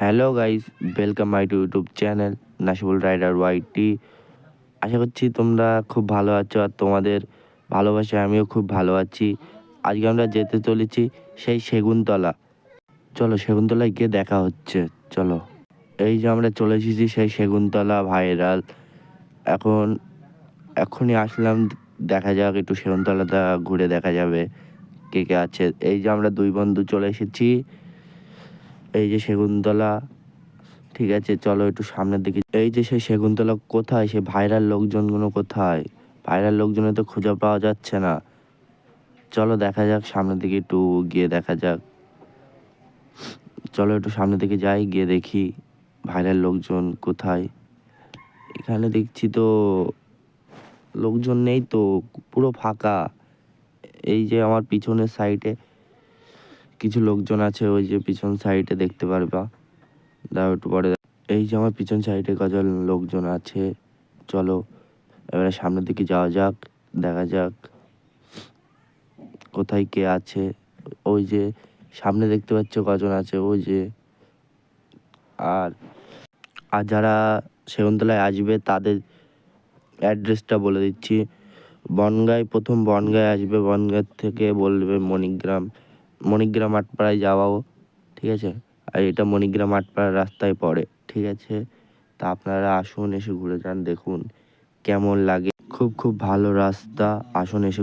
Hello guys welcome my to YouTube channel Nasibul rider YT আশা করছি তোমরা খুব ভালো আছো আর তোমাদের ভালোবাসায় আমিও খুব ভালো আছি। আজকে আমরা যেতে চলেছি সেই সেগুনতলা। চলো সেগুনতলায় গিয়ে দেখা হচ্ছে, চলো। এই যে আমরা চলে এসেছি সেই সেগুনতলা ভাইরাল এখন, এখনই আসলাম, দেখা যাক একটু সেগুনতলাটা ঘুরে দেখা যাবে কে কে আছে। এই যে আমরা দুই বন্ধু চলে এসেছি। এই যে সেগুনতলা, ঠিক আছে, চলো একটু সামনের দিকে। এই যে সেই সেগুনতলা কোথায়? সে ভাইরাল লোকজনগুলো কোথায়? ভাইরাল লোকজনে তো খুঁজে পাওয়া যাচ্ছে না। চলো দেখা যাক, সামনের দিকে একটু গিয়ে দেখা যাক। চলো একটু সামনের দিকে যাই, গিয়ে দেখি ভাইরাল লোকজন কোথায়। এখানে দেখছি তো লোকজন নেই তো, পুরো ফাঁকা। এই যে আমার পিছনের সাইডে কিছু লোকজন আছে, ওই যে পিছন সাইডে দেখতে পারবা। দাও একটু পরে এই যে আমার পিছন সাইডে কজন লোকজন আছে। চলো, এবারে সামনের দিকে যাওয়া যাক, দেখা যাক কোথায় কে আছে। ওই যে সামনে দেখতে পাচ্ছ কজন আছে, ওই যে আর আর যারা সেগুনতলায় আসবে, তাদের অ্যাড্রেসটা বলে দিচ্ছি। বনগাঁয়, প্রথম বনগাঁয় আসবে, বনগাঁ থেকে বলবে মণিগ্রাম। মণিগ্রাম আটপাড়ায় যাওয়াও, ঠিক আছে? আর এটা মণিগ্রাম আটপাড়ার রাস্তায় পড়ে, ঠিক আছে? তা আপনারা আসুন, এসে ঘুরে যান, দেখুন কেমন লাগে। খুব খুব ভালো রাস্তা, আসুন, এসে